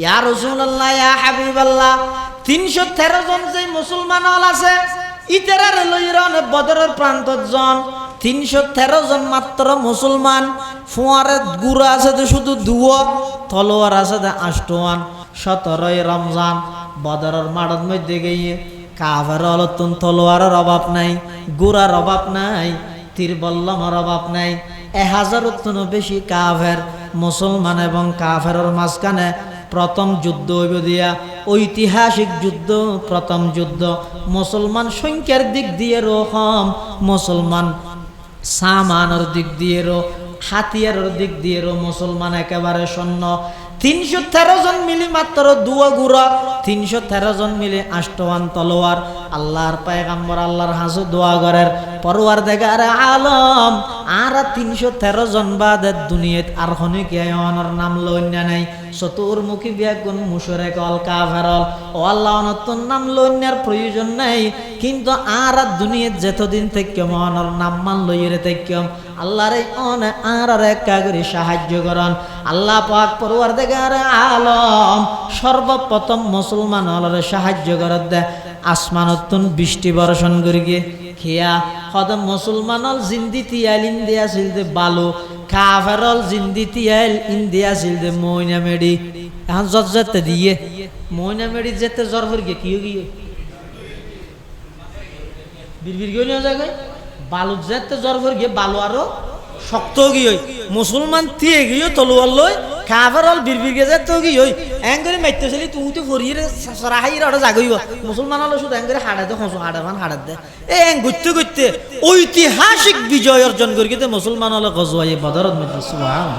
ইয়া রসুল্লাহ ইয়া হাবিবাল্লাহ, তিনশো তেরো জন যে মুসলমান আছে, ইতারার লইরন বদরের প্রান্তর জন, তিনশো তেরো জন মাত্র মুসলমান ফুয়ারে গুড়া আছে তো শুধু দুয়ো, তলোয়ার আছে তো আষ্টওয়ান, সতেরোই রমজান, বদরের মাঠের মধ্যে গিয়ে কাভার অলতুন তলোয়ারের অভাব নাই, গুড়ার অভাব নাই তীরবল্লমের অভাব নাই, এ হাজার বেশি কাভের মুসলমান এবং কাফের মাঝখানে প্রথম যুদ্ধ হইব দিয়া, ঐতিহাসিক যুদ্ধ, প্রথম যুদ্ধ। মুসলমান সংখ্যার দিক দিয়ে রকম মুসলমান সামানের দিক দিয়ে রো, হাতিয়ারের দিক দিয়ে রো, মুসলমান একেবারে শূন্য তিনশো তেরো জন মিলি মাত্র দুয়া গুড়া, তিনশো তেরো জন মিলে আষ্টওয়ান তলোয়ার। আল্লাহর পায়গাম্বর, আল্লাহর হাসু দোয়া করের পরোয়ার দেখার আলম, আর তিনশো তেরো জন বাদের দুনিয়াত আর হনে কে অনর নাম লইন্যা নাই? চতুর্মুখী ব্যাগুন মুসরে কল, কাফেরল। ও আল্লাহ নতুন নাম লইন্যার প্রয়োজন নাই। কিন্তু আর দুনিয়াত যেতদিন থেকে মনের নাম মান লইরে থেকে আল্লাহর অনে আর আর একা করে সাহায্য করন। আল্লাহ পাক পরোয়ার দেখার আলম, সর্বপ্রথম মুসলমান হলরে সাহায্য করার দে। আসমানতুন বৃষ্টি বর্ষণ গিয়ে খেয়া হদম মুসলমানল জিন্দি তিয়াল ইন্দিয়া ছিল দে বালু, কাফেরল জিন্দি তিয়াল ইন্দিয়া ছিল দে মইনা মেডি। এখন যত যেতে দিয়ে মইনা মেডি যেতে জ্বর ভর গিয়ে কি গিয়ে? বিড়বির নিয়ে জায়গায় বালু যেতে জ্বর ভর গিয়ে, বালু আরও শক্ত গিয়ে, মুসলমান দিয়ে গিয়ে তলোয়ার লই কাফের হল বিড়বির গিয়ে যেতে গিয়ে এঙ্গরে মাইতে চলি তুই তো ফরিয়ে সরাহাই ওটা জাগইব। মুসলমান হলো শুধু দে হসু হাড়ে মান দে। এ, এং ঘুরতে ঘুরতে ঐতিহাসিক বিজয় অর্জন করি মুসলমান হলো গজওয়াই বদরত মধ্যে সুবহান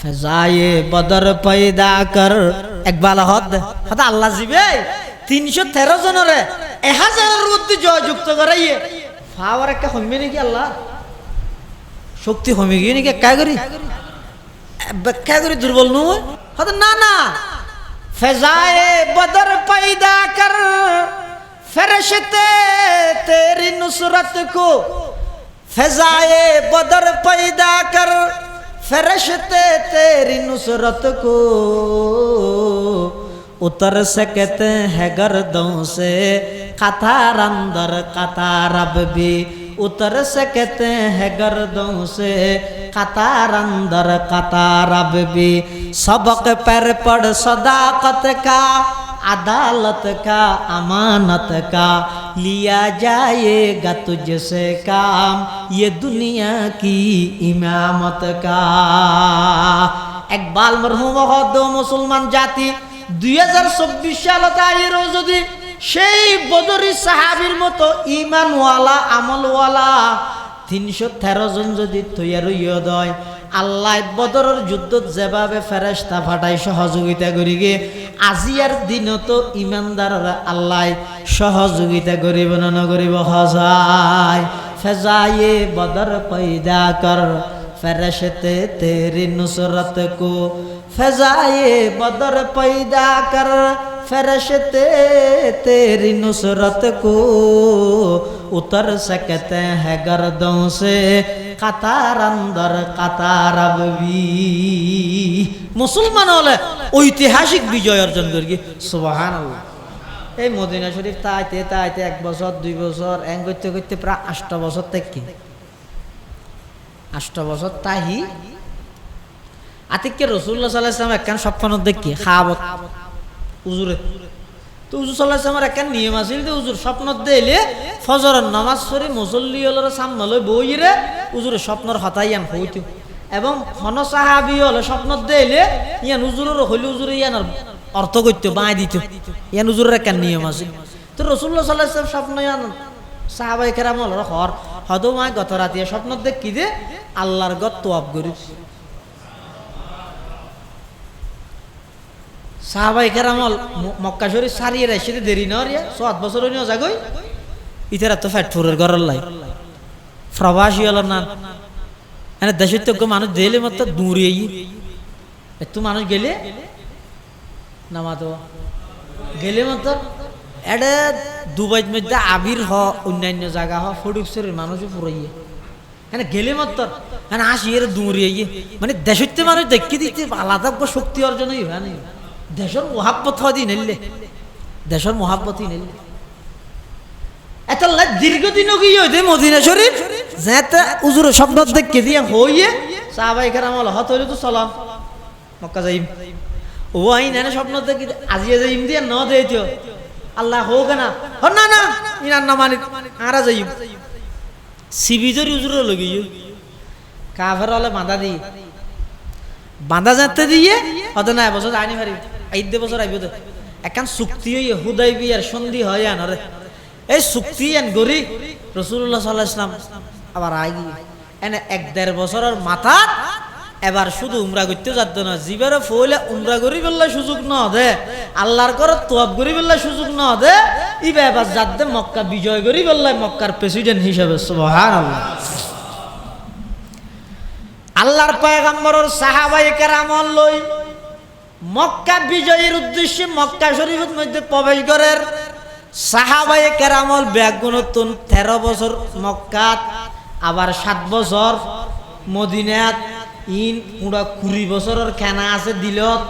ফেজায়ে বদর পয়দা কর একবাল হদ হদ আল্লাহ জিবে, তিনশো তেরো জনরে এ হাজারের মধ্যে জয় যুক্ত করাইয়ে ফাওয়ার একটা কমবে নাকি আল্লাহ? শক্তি কমে গিয়ে নাকি? একা ব্যাখ্যা করি দুর্বল নয় হয়তো না না ফেজায়ে বদর পয়দা কর ফেরশতে তেরি নুসরত কো ফেজায়ে বদর পয়দা কর फरिश्ते तेरी नुसरत को उतर सकते हैं गर्दों से कतार अंदर कतार अब भी उतर सकते हैं गर्दों से कतार अंदर कतार अब भी सबक पर पड़ सदाकत का अदालत का अमानत का लिया जाएगा तुझसे काम ये दुनिया की इमामत का একবাল মরহুম হদ মুসলমান জাতি দুই হাজার চব্বিশ সালত আইরও যদি সেই বদরি সাহাবির মতো ইমানওয়ালা আমলওয়ালা, তিনশো তেরো জন যদি তৈয়ার দয় আল্লাহ বদরের যুদ্ধত যেভাবে ফেরেস্তা ফাটাই সহযোগিতা করি গে, আজিয়ার দিনতো ইমানদাররা আল্লাহ সহযোগিতা করিব না নকরিব হজায়। ফেজায়ে বদর পয়দা কর, ফেরশতে তেরি নুসরত কো। ফেজায়ে বদর পয়দা কর फरशते तेरी नुसरत को उतर सकते हैं गर्दों से কাতার আন্দর কাতার আববি মুসলমান হলে ঐতিহাসিক বিজয় অর্জন করি সুবাহান এই মদিনা শরীফ তাইতে তাইতে এক বছর দুই বছর এং করতে করতে প্রায় আষ্ট বছর থেকে আষ্ট বছর তাহি আতিককে রসুল্লাহ সাল্লাহ ইসলাম একখান স্বপ্ন দেখি খাওয়াবত উজুরে তো উজুর সাল্লাহ আমার একটা নিয়ম আছিল যে উজুর স্বপ্ন দিলে ফজরের নামাজ পড়ে মুসল্লি হলের সামনে লই বইরে উজুরে স্বপ্নর ইয়ান হইতো। এবং হন সাহাবি হলে স্বপ্ন দিলে ইয়ান উজুরের হইলে উজুরে ইয়ান অর্থ করতো বাঁই দিত। ইয়ান উজুরের একটা নিয়ম আছে। তো রসুল্লাহ সাল্লাহ স্বপ্ন ইয়ান সাহাবাই কেরাম হল হর হদৌ মায় গত রাতে স্বপ্ন দেখ কি দে আল্লাহর গত তোয়াব করিস সাহাবাই কেরামল মক্কা শরীর সারিয়ে রাইছে দেরি না রিয়া সাত বছর নিয়ে যাগই ইতারা তো ফ্যাটফুরের ঘরের লাই। প্রবাসী হল না। এনে দেশের তো মানুষ দিলে মতো দূরে একটু মানুষ গেলে নামা তো গেলে মতো এটা দুবাই মধ্যে আবির হ, অন্যান্য জায়গা হ ফটুকসরের মানুষও ফুরাইয়ে হ্যাঁ গেলে মত হ্যাঁ আসি এর দূরে মানে দেশের মানুষ দেখে দিতে আলাদা শক্তি অর্জন হইবে না। দেশের মহাব্বত হদি নেলে। দেশের মহাব্বতই নেলে। এটা দীর্ঘদিনও কি মদিনা শরীফ যেতে উজুর স্বপ্ন দেখে দিয়ে হইয়ে সাহাবাই কেরাম হত হইলে তো চলাম। মক্কা যাইম। ও আইন এনে স্বপ্ন দেখি যাইম দিয়ে, ন দেইতো আল্লাহ হোক না। হ না না। ইনার না মানি আরা যাইম সিবিজরি কাফের হলে বাঁধা দিই বাঁধা যাতে দিয়ে হয়তো না এবছর আইনি পারি আইদ বছর আইব চুক্তি হুদাই বিয়ার সন্ধি হয় আনরে এই চুক্তি এন গরি রসুল্লাহ সাল্লাহ ইসলাম আবার এনে এক দেড় বছরের মাথাত এবার শুধু উমরা করতে যাত না ফইলে উমরা করি বললে সুযোগ ন দে, আল্লাহর করে তোয়াব করি বললে সুযোগ ন দে, ইবে এবার যাত দে মক্কা বিজয় করি বললে মক্কার প্রেসিডেন্ট হিসেবে, সুবহানাল্লাহ। আল্লাহর পয়গম্বরের সাহাবাই কেরামল লই মক্কা বিজয়ের উদ্দেশ্যে মক্কা শরীফের মধ্যে প্রবেশ করের সাহাবাই কেরামল ব্যাগুণতুন তেরো বছর মক্কাত, আবার সাত বছর মদিনাত, ইন পুরা কুড়ি বছরের খেনা আছে দিলত।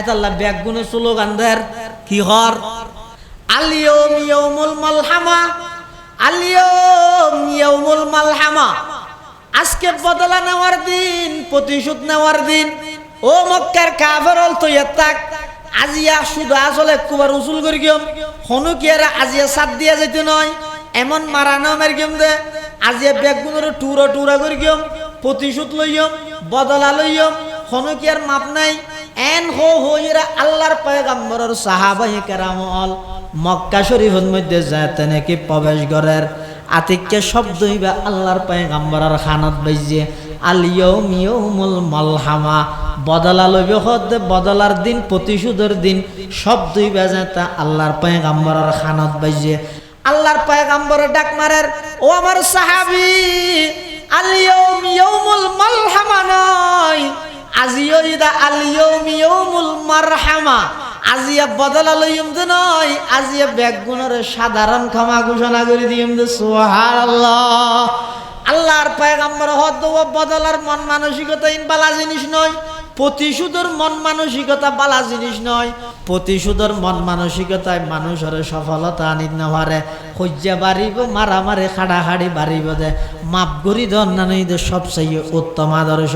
এতাল্লা ব্যাগুণে স্লোগানদের কি হর? আলিয়ম ইয়ৌমুল মালহামা আলিয়ম ইয়ৌমুল মালহামা। আজকে বদলা নেওয়ার দিন, প্রতিশোধ নেওয়ার দিন ও মক্কার কাফের অল তো তাক আজিয়া শুধু আসলে কুবার উসুল করি গিয়ম। হনু কি আজিয়া সাত দিয়া যেতে নয়। এমন মারি গিয়ম দে। আজিয়া বেগুনের টুরা টুরা করি গিয়ম। প্রতিশোধ লইয়ম, বদলা লইয়ম। হনু কি মাপ নাই। এন হো হইরা আল্লাহর পয়গাম্বরের সাহাবাহি কেরামল মক্কা শরীফের মধ্যে যাতে নাকি প্রবেশ করার। আতিককে শব্দ হইবা আল্লাহর পয়গাম্বরের খানত বাইজে আলিয়ম ইয়ৌমুল মালহামা। বদলা লইবে হদ, বদলার দিন, প্রতিশোধের দিন শব্দ হইবা যাতে আল্লাহর পয়গাম্বরের খানত বাইজে আল্লাহর পয়গাম্বরের ডাক মারের, ও আমার সাহাবি আলিয়ম ইয়ৌমুল মালহামা নয় আজিও ইদা আলিয়ম ইয়ৌমুল মারহামা আজিয়া বদলা লইম দে নয় আজিয়া ব্যাগুণের সাধারণ ক্ষমা ঘোষণা করে দিম দে। সুবহানাল্লাহ। আল্লাহর পয়গাম্বর হদ বদলার মন মানসিকতা ইন বালা জিনিস নয়। প্রতিশোধের মন মানসিকতা বালা জিনিস নয়। প্রতিশোধের মন মানসিকতায় মানুষের সফলতা আনিত নেওয়ারে হজ্জা বাড়িব, মারামারি, খাড়াখাড়ি বাড়িব দে। মাপ গরি ধর নানই দে, সবচেয়ে উত্তম আদর্শ।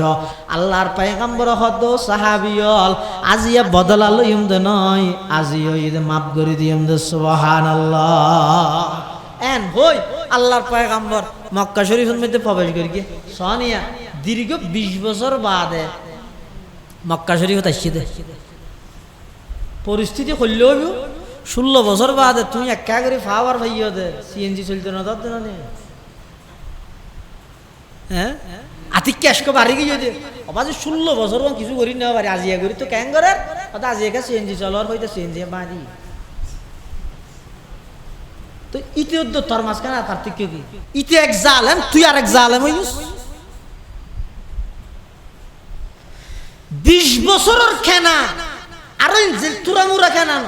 আল্লাহর পায়গাম্বর হদ সাহাবিয়ল, আজিয়া বদলা লইম দে নয় আজিও ঈদ মাপ গরি দিম দে সুবহান আল্লাহ এন হই, আল্লাহর পয়গাম্বর, মক্কা শরীফের মধ্যে প্রবেশ করি গিয়ে সনিয়া, দীর্ঘ বিশ বছর বাদে মক্কা শরীফত আসছে দে পরিস্থিতি হইব ষোলো বছর বাদে তুমি একা করে ফাওয়ার ভাইও দে সিএনজি চলতে না দর হ্যাঁ? আতি ক্যাশ কো বাড়ি গিয়ে দে অবা যে ষোলো বছর কিছু করি না পারে আজিয়া করি তো কেন করে? অত আজিয়া কে সিএনজি চলার হইতে সিএনজি বাড়ি। তো ইতি উদ্দ তোর মাঝখানে আর কি? ইতি এক জালেম, তুই আর এক জালেম হইস বিশ বছরের খেনা। আর তুরা মুরা খেনা ন।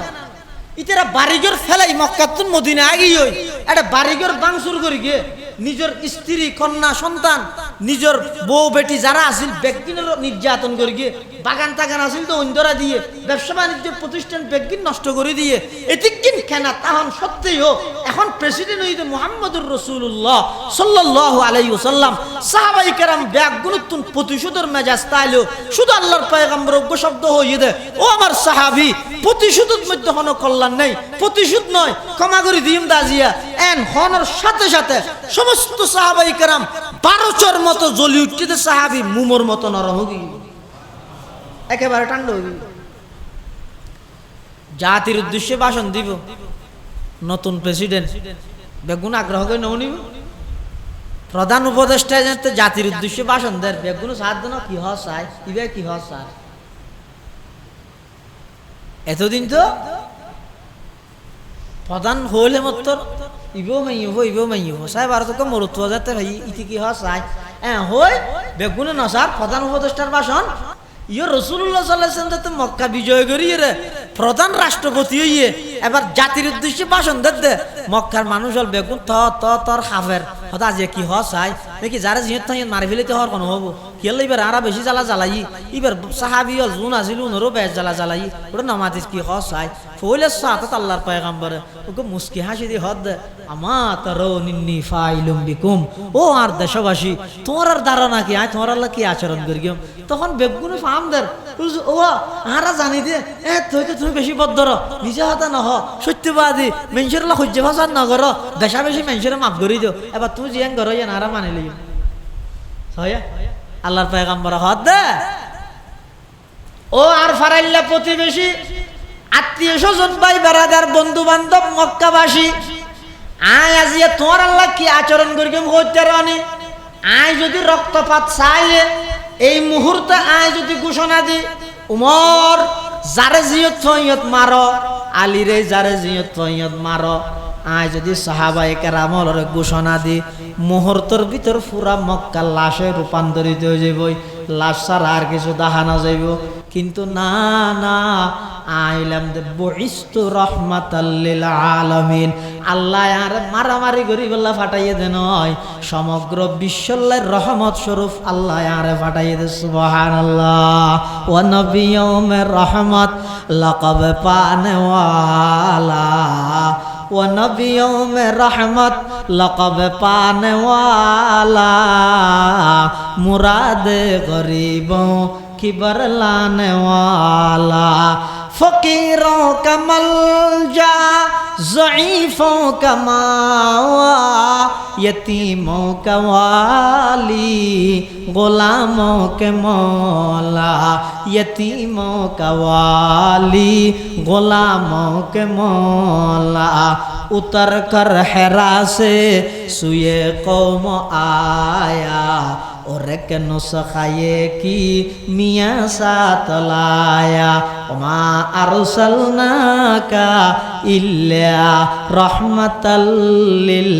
ইতারা বাড়িঘর ফেলাই মক্কাতুন মদিনা আগে ওই এটা বাড়িঘর বাংসুর করি গিয়ে নিজের স্ত্রী কন্যা, সন্তান নিজের বউ বেটি যারা আছিল ব্যক্তিনের নির্যাতন করে গিয়ে বাগান টাগান আছিল তো অন্ধরা দিয়ে, ব্যবসা বাণিজ্য প্রতিষ্ঠান ব্যক্তি নষ্ট করে দিয়ে। এতিকিন কেনা তাহন সত্যিই হোক এখন প্রেসিডেন্ট হইতে মোহাম্মদুর রসুল্লাহ সাল্লাহ আলাই সাল্লাম সাহাবাই কেরাম ব্যাগ গুরুত্ব প্রতিশোধের মেজাজ তাইলেও শুধু আল্লাহর পয়গাম্বর অজ্ঞ শব্দ হইয়ে দে ও আমার সাহাবি, প্রতিশোধের মধ্যে হন কল্যাণ নেই, প্রতিশোধ নয়, ক্ষমা করে দিম দাজিয়া। এন হনর সাথে সাথে সমস্ত সাহাবাই কেরাম বারোচর মতো জ্বলি উঠতে সাহাবি মুমর মতো নরম হগি একেবারে হগি জাতির উদ্দেশ্যে ভাষণ দিব। নতুন প্রেসিডেন্ট বেগুন আগ্রহ করে নৌ নিব। প্রধান উপদেষ্টা যাতে জাতির উদ্দেশ্যে ভাষণ দেয় বেগুন সাথ দেন, কি হস চাই ইবে কি হস চাই এতদিন তো প্রধান হইলে মত ইবো মাই হব ইবো মাই হব সাহেব আর তোকে মরুত্ব যাতে ইতি কি হস চাই হ্যাঁ হই, বেগুনে নসার প্রধান উপদেষ্টার ভাষণ। ইয়ে রসুল্লাহ সাল্লাহাম যাতে মক্কা বিজয় করি রে প্রধান রাষ্ট্রপতি হইয়ে এবার জাতির উদ্দেশ্যে ভাষণ দে মক্কার মানুষ হল বেগুন ত ত, তর, হাফের। হতা যে কি হ চাই দেখি যারা জিনিস মারি ফেলিতে হওয়ার কোনো হব। ইয়াল্লা এবার আরা বেশি জ্বালা জ্বালাই এবার সাহাবি হল জুন আছিল উনরও বেশ জ্বালা জ্বালাই ওটা নামাজিস কি হস চাই ফইলে সাথে আল্লাহর পয়গাম্বরে। ওকে মুস্কি হাসি দি হদ, আমা তারো নিন্নি ফাইলুম বিকুম। ও আর দেশবাসী, তোমার আর ধারণা কি আয় তোমার আল্লাহ কি আচরণ করি তখন বেগুনে ফাম দের ও আরা জানি দে, এ তুই তো তুমি বেশি বদ্ধর। নিজে হাতে নহ, সত্যবাদী। মেনসের আল্লাহ সহ্য ভাষা নগর। দেশা বেশি মেনসের মাফ করি দিও। এবার তুই জিয়ান ঘর ইয়ে নারা মানি লই হয় আল্লাহর পয়গাম্বর হদ দে। ও আর ফারাইল্লা প্রতিবেশী, আত্মীয় স্বজন, ভাই বেড়াদার বন্ধু বান্ধব মক্কাবাসী, আয় আজিয়া তোমার আল্লাহ কি আচরণ করি করতে রানি? আয় যদি রক্তপাত চাই এই মুহূর্তে আয় যদি ঘোষণা দি, উমর, যারে জিয়ত থইয়ত মার আলী রে যারে জিয়ত থইয়ত মার। আয় যদি সাহাবা সাহাবাই কেরামলের ঘোষণা দি, মুহূর্তের ভিতর পুরা মক্কা লাশে রূপান্তরিত হয়ে যাবই লাশ ছাড়া আর কিছু দেখা না যাইব। কিন্তু না না, আইলাম দে বইস্তু রহমাতাল্লিল আলামিন। আল্লাহ আর মারামারি করি বল্লা ফাটাইয়ে দে নয়। সমগ্র বিশ্বল্লার রহমত স্বরূপ আল্লাহ আরে ফাটাইয়ে দে, সুবহানাল্লাহ। ওয়া নবিয়মের রহমত লকব পানেওয়ালা ونبيهم رحمت لقب پانے والا مراد غریبوں کی برلانے والا فقیروں کا ملجا ضعیفوں کا ماوا یتیموں کا والی غلاموں کے مولا یتیموں کا والی غلاموں کے مولا اتر کر حرا سے سوئے قوم آیا ওরে কেন সখায়ে কি মিয়া সাতলায়া ওমা আরসালনাকা ইল্লা রহমাতাল্লিল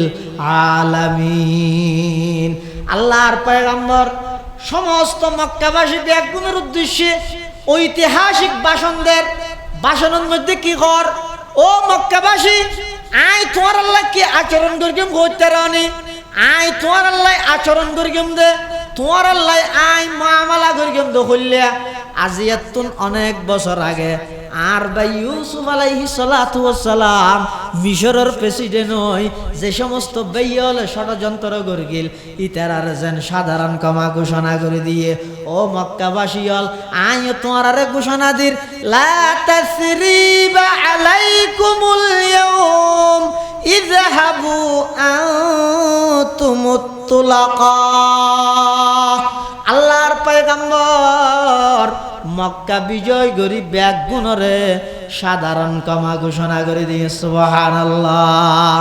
আলামিন। আল্লাহর পয়গম্বর সমস্ত মক্কাবাসীকে একগুণের উদ্দেশ্যে ঐতিহাসিক বাসনদের, বাসনের মধ্যে কি কর ও মক্কাবাসী, আই তোমার আল্লাহ কি আচরণ করি আই তোমার আল্লাহ আচরণ করি দে। তোমার আল্লাহ আই মামালা দে হইলিয়া আজি এতুন অনেক বছর আগে আর ভাই ইউসুফ আলাইহি সালাতু সালাম মিশরের প্রেসিডেন্ট হই যে সমস্ত বেইয়ল ষড়যন্ত্র গরগিল ইতারার যেন সাধারণ ক্ষমা ঘোষণা করে দিয়ে, ও মক্কাবাসী হল আই তোমার আরে ঘোষণা দির, লা তাসরিবা আলাইকুমুল ইয়াউম, ইযহাবু আনতুমুত তুলাকা। পয়গাম্বর মক্কা বিজয় করি ব্যাগ গুণরে সাধারণ কমা ঘোষণা করে দিয়ে সুবহানাল্লাহ।